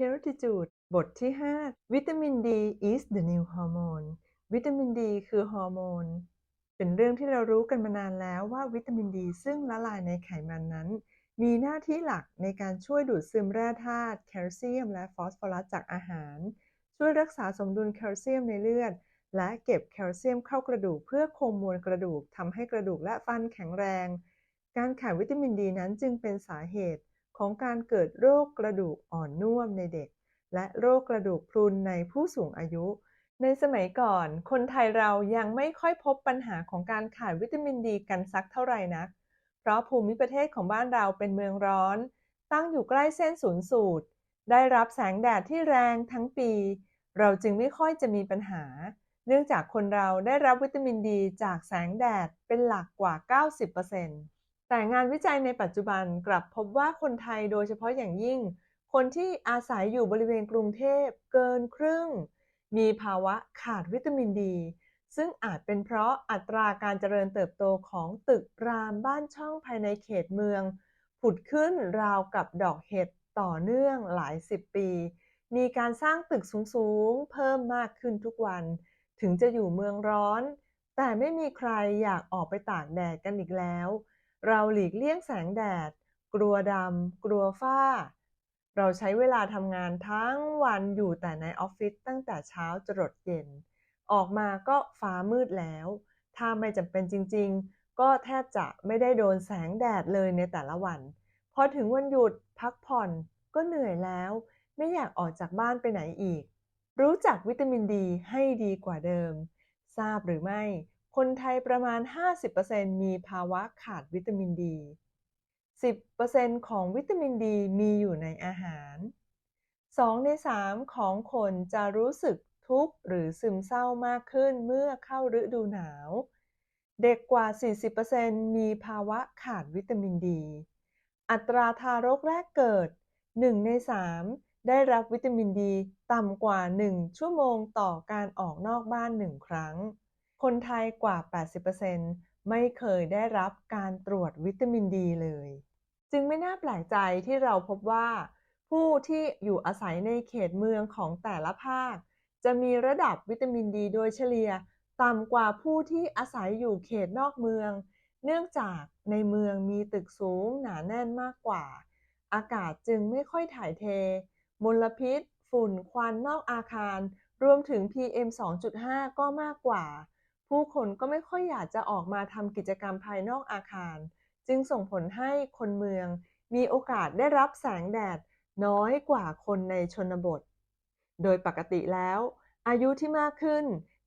Hereditude บทที่ 5 วิตามิน D is the new hormone วิตามินดีคือฮอร์โมน เป็นเรื่องที่เรารู้กันมานานแล้วว่าวิตามินดีซึ่งละลายในไขมันนั้น มีหน้าที่หลักในการช่วยดูดซึมแร่ธาตุแคลเซียม และฟอสฟอรัสจากอาหาร ช่วยรักษาสมดุลแคลเซียมในเลือด และเก็บแคลเซียมเข้ากระดูกเพื่อคงมวลกระดูกทำให้กระดูกและฟันแข็งแรง การขาดวิตามินดีนั้นจึงเป็นสาเหตุ ของการเกิดโรคกระดูกอ่อนนุ่มในเด็ก และโรคกระดูกพรุนในผู้สูงอายุ ในสมัยก่อน คนไทยเรายังไม่ค่อยพบปัญหาของการขาดวิตามินดีกันสักเท่าไหร่นัก เพราะภูมิประเทศของบ้านเราเป็นเมืองร้อน ตั้งอยู่ใกล้เส้นศูนย์สูตร ได้รับแสงแดดที่แรงทั้งปี เราจึงไม่ค่อยจะมีปัญหา เนื่องจากคนเราได้รับวิตามินดีจากแสงแดดเป็นหลักกว่า 90% แต่งานวิจัยในปัจจุบันกลับพบว่าคนไทยโดยเฉพาะอย่างยิ่ง คนที่อาศัยอยู่บริเวณกรุงเทพเกินครึ่ง มีภาวะขาดวิตามินดี ซึ่งอาจเป็นเพราะอัตราการเจริญเติบโตของตึกรามบ้านช่องภายในเขตเมือง ผุดขึ้นราวกับดอกเห็ดต่อเนื่องหลายสิบปี มีการสร้างตึกสูงๆ เพิ่มมากขึ้นทุกวัน ถึงจะอยู่เมืองร้อน แต่ไม่มีใครอยากออกไปตากแดดกันอีกแล้ว เราหลีกเลี่ยงแสงแดด กลัวดำ กลัวฝ้า เราใช้เวลาทำงานทั้งวันอยู่แต่ในออฟฟิศตั้งแต่เช้าจรดเย็น ออกมาก็ฟ้ามืดแล้ว ถ้าไม่จำเป็นจริง ๆ ก็แทบจะไม่ได้โดนแสงแดดเลยในแต่ละวัน พอถึงวันหยุดพักผ่อนก็เหนื่อยแล้ว ไม่อยากออกจากบ้านไปไหนอีก รู้จักวิตามินดีให้ดีกว่าเดิม ทราบหรือไม่ คนไทยประมาณ 50%มีภาวะขาดวิตามินดี 10%ของวิตามินดีมีอยู่ในอาหาร 2 ใน 3 ของคนจะรู้สึกทุกข์หรือซึมเศร้ามากขึ้นเมื่อเข้าฤดูหนาว เด็กกว่า 40%มีภาวะขาดวิตามินดี อัตราทารกแรกเกิด 1 ใน 3 ได้รับวิตามินดี ต่ำกว่า 1 ชั่วโมงต่อการออกนอกบ้าน 1 ครั้ง คนไทยกว่า 80%ไม่เคยได้รับการตรวจวิตามินดีเลย จึงไม่น่าแปลกใจที่เราพบว่า ผู้ที่อยู่อาศัยในเขตเมืองของแต่ละภาค จะมีระดับวิตามินดีโดยเฉลี่ยต่ำกว่าผู้ที่อาศัยอยู่เขตนอกเมือง เนื่องจากในเมืองมีตึกสูงหนาแน่นมากกว่า อากาศจึงไม่ค่อยถ่ายเท มลพิษ ฝุ่นควันนอกอาคาร รวมถึง PM 2.5 ก็มากกว่า ผู้คนก็ไม่ค่อยอยากจะออกมาทำกิจกรรมภายนอกอาคาร จึงส่งผลให้คนเมืองมีโอกาสได้รับแสงแดดน้อยกว่าคนในชนบท โดยปกติแล้ว อายุที่มากขึ้น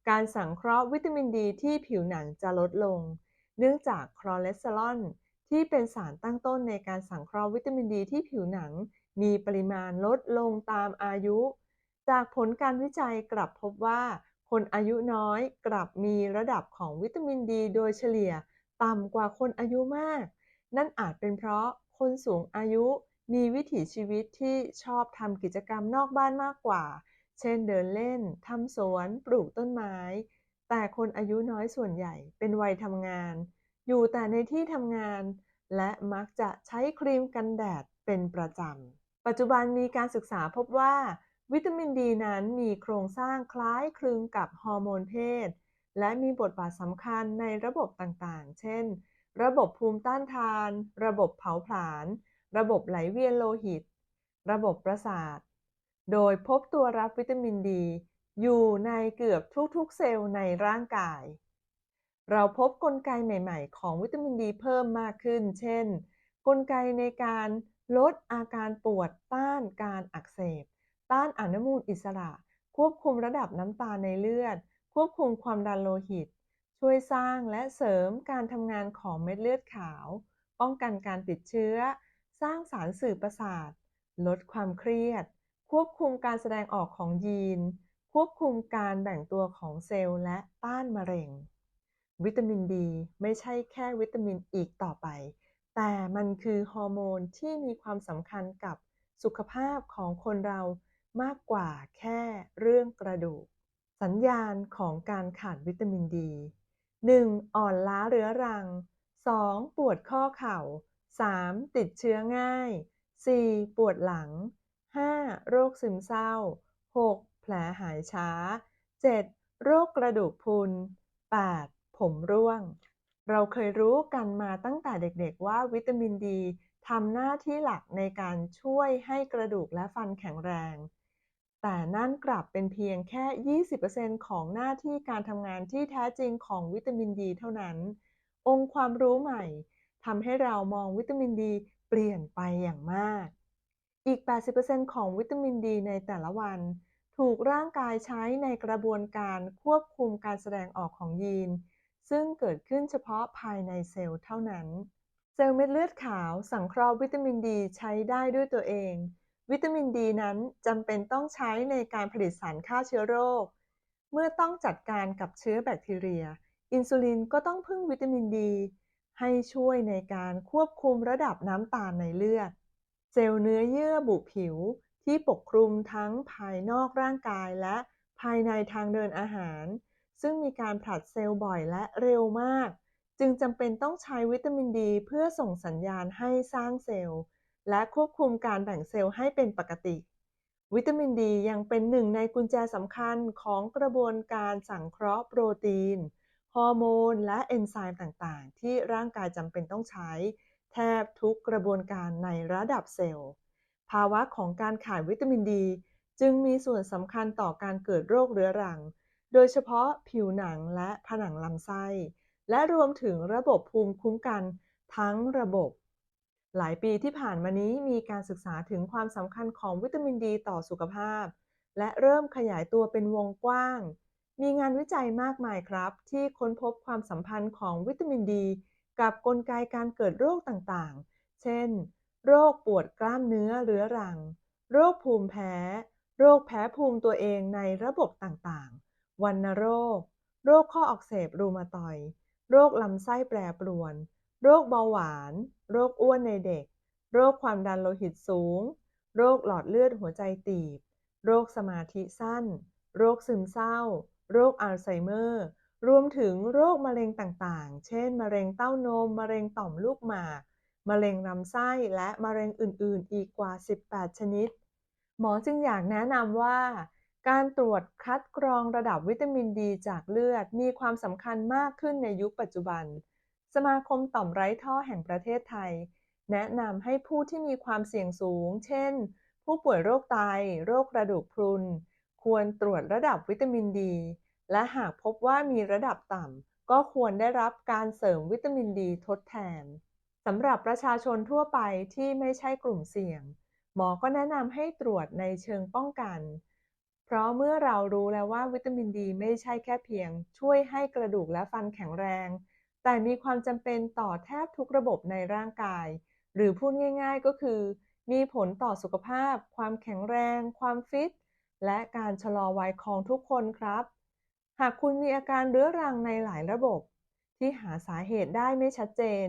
การสังเคราะห์วิตามินดีที่ผิวหนังจะลดลง เนื่องจากคอเลสเตอรอลที่เป็นสารตั้งต้นในการสังเคราะห์วิตามินดีที่ผิวหนัง มีปริมาณลดลงตามอายุ จากผลการวิจัยกลับพบว่า คนอายุน้อยกลับมีระดับของวิตามินดีโดยเฉลี่ยต่ำกว่าคนอายุมาก นั่นอาจเป็นเพราะคนสูงอายุมีวิถีชีวิตที่ชอบทำกิจกรรมนอกบ้านมากกว่า เช่นเดินเล่น ทำสวน ปลูกต้นไม้ แต่คนอายุน้อยส่วนใหญ่เป็นวัยทำงาน อยู่แต่ในที่ทำงาน และมักจะใช้ครีมกันแดดเป็นประจำ ปัจจุบันมีการศึกษาพบว่า วิตามินดีนั้นมีโครงสร้างคล้ายคลึงกับฮอร์โมนเพศ และมีบทบาทสำคัญในระบบต่างๆ เช่น ระบบภูมิต้านทาน ระบบเผาผลาญ ระบบไหลเวียนโลหิต ระบบประสาท โดยพบตัวรับวิตามินดี อยู่ในเกือบทุกๆ เซลล์ในร่างกาย เราพบกลไกใหม่ ๆ ของวิตามินดีเพิ่มมากขึ้น เช่น กลไกในการลดอาการปวดต้านการอักเสบ ต้านอนุมูลอิสระ ควบคุมระดับน้ำตาลในเลือด ควบคุมความดันโลหิต ช่วยสร้างและเสริมการทำงานของเม็ดเลือดขาว ป้องกันการติดเชื้อ สร้างสารสื่อประสาท ลดความเครียด ควบคุมการแสดงออกของยีน ควบคุมการแบ่งตัวของเซลล์และต้านมะเร็ง วิตามินดีไม่ใช่แค่วิตามินอีกต่อไป แต่มันคือฮอร์โมนที่มีความสำคัญกับสุขภาพของคนเรา มากกว่าแค่เรื่องกระดูก สัญญาณของการขาดวิตามินดี 1. อ่อนล้าเรื้อรัง 2. ปวดข้อเข่า 3. ติดเชื้อง่าย 4. ปวดหลัง 5. โรคซึมเศร้า 6. แผลหายช้า 7. โรคกระดูกพรุน 8. ผมร่วง เราเคยรู้กันมาตั้งแต่เด็กๆว่าวิตามินดีทำหน้าที่หลักในการช่วยให้กระดูกและฟันแข็งแรง แต่นั่นกลับเป็นเพียงแค่ 20%ของหน้าที่การทำงานที่แท้จริงของวิตามินดีเท่านั้น องค์ความรู้ใหม่ทำให้เรามองวิตามินดีเปลี่ยนไปอย่างมาก อีก 80%ของวิตามินดีในแต่ละวัน ถูกร่างกายใช้ในกระบวนการควบคุมการแสดงออกของยีน ซึ่งเกิดขึ้นเฉพาะภายในเซลล์เท่านั้น เซลล์เม็ดเลือดขาวสังเคราะห์วิตามินดีใช้ได้ด้วยตัวเอง วิตามินดีนั้นจำเป็นต้องใช้ในการผลิตสารฆ่าเชื้อโรค เมื่อต้องจัดการกับเชื้อแบคทีเรีย อินซูลินก็ต้องพึ่งวิตามินดี ให้ช่วยในการควบคุมระดับน้ำตาลในเลือด เซลล์เนื้อเยื่อบุผิวที่ปกคลุมทั้งภายนอกร่างกายและภายในทางเดินอาหาร ซึ่งมีการผลัดเซลล์บ่อยและเร็วมาก จึงจำเป็นต้องใช้วิตามินดี เพื่อส่งสัญญาณให้สร้างเซลล์ และควบคุมการแบ่งเซลล์ให้เป็นปกติ วิตามินดียังเป็นหนึ่งในกุญแจสำคัญของกระบวนการสังเคราะห์โปรตีน ฮอร์โมน และเอนไซม์ต่างๆ ที่ร่างกายจำเป็นต้องใช้ แทบทุกกระบวนการในระดับเซลล์ ภาวะของการขาดวิตามินดี จึงมีส่วนสำคัญต่อการเกิดโรคเรื้อรัง โดยเฉพาะผิวหนังและผนังลำไส้ และรวมถึงระบบภูมิคุ้มกันทั้งระบบ หลายปีที่ผ่านมานี้มีการศึกษาถึงความสำคัญของวิตามินดีต่อสุขภาพ และเริ่มขยายตัวเป็นวงกว้าง มีงานวิจัยมากมายครับ ที่ค้นพบความสัมพันธ์ของวิตามินดี กับกลไกการเกิดโรคต่างๆ เช่น โรคปวดกล้ามเนื้อเรื้อรัง โรคภูมิแพ้ โรคแพ้ภูมิตัวเองในระบบต่างๆ วัณโรค โรคข้ออักเสบรูมาตอย โรคลำไส้แปรปรวน โรคเบาหวาน โรคอ้วนในเด็ก โรคความดันโลหิตสูง โรคหลอดเลือดหัวใจตีบ โรคสมาธิสั้น โรคซึมเศร้า โรคอัลไซเมอร์ รวมถึงโรคมะเร็งต่างๆ เช่น มะเร็งเต้านม มะเร็งต่อมลูกหมาก มะเร็งลำไส้ และมะเร็งอื่นๆ อีกกว่า 18 ชนิด หมอจึงอยากแนะนำว่าการตรวจคัดกรองระดับวิตามินดีจากเลือดมีความสำคัญมากขึ้นในยุคปัจจุบัน สมาคมต่อมไร้ท่อแห่งประเทศไทย แนะนำให้ผู้ที่มีความเสี่ยงสูง เช่น ผู้ป่วยโรคไต โรคกระดูกพรุน ควรตรวจระดับวิตามินดี และหากพบว่ามีระดับต่ำ ก็ควรได้รับการเสริมวิตามินดีทดแทนสำหรับประชาชนทั่วไปที่ไม่ใช่กลุ่มเสี่ยง หมอก็แนะนำให้ตรวจในเชิงป้องกัน เพราะเมื่อเรารู้แล้วว่าวิตามินดีไม่ใช่แค่เพียง ช่วยให้กระดูกและฟันแข็งแรง แต่มีความจำเป็นต่อแทบทุกระบบในร่างกาย หรือพูดง่าย ๆ ก็คือ มีผลต่อสุขภาพ ความแข็งแรง ความฟิต และการชะลอวัยของทุกคนครับ หากคุณมีอาการเรื้อรังในหลายระบบ ที่หาสาเหตุได้ไม่ชัดเจน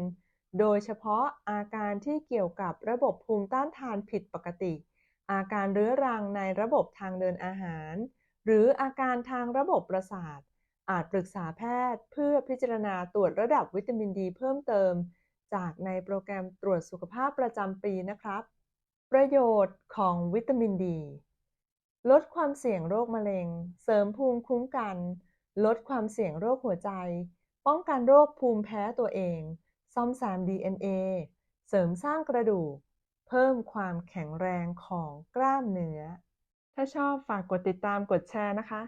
โดยเฉพาะอาการที่เกี่ยวกับระบบภูมิต้านทานผิดปกติ อาการเรื้อรังในระบบทางเดินอาหาร หรืออาการทางระบบประสาท อาจปรึกษาแพทย์เพื่อพิจารณาตรวจระดับวิตามินดีเพิ่มเติม จากในโปรแกรมตรวจสุขภาพประจำปีนะครับ ประโยชน์ของวิตามินดี ลดความเสี่ยงโรคมะเร็ง เสริมภูมิคุ้มกัน ลดความเสี่ยงโรคหัวใจ ป้องกันโรคภูมิแพ้ตัวเอง ซ่อมแซม DNA เสริมสร้างกระดูก เพิ่มความแข็งแรงของกล้ามเนื้อ ถ้าชอบฝากกดติดตามกดแชร์นะคะ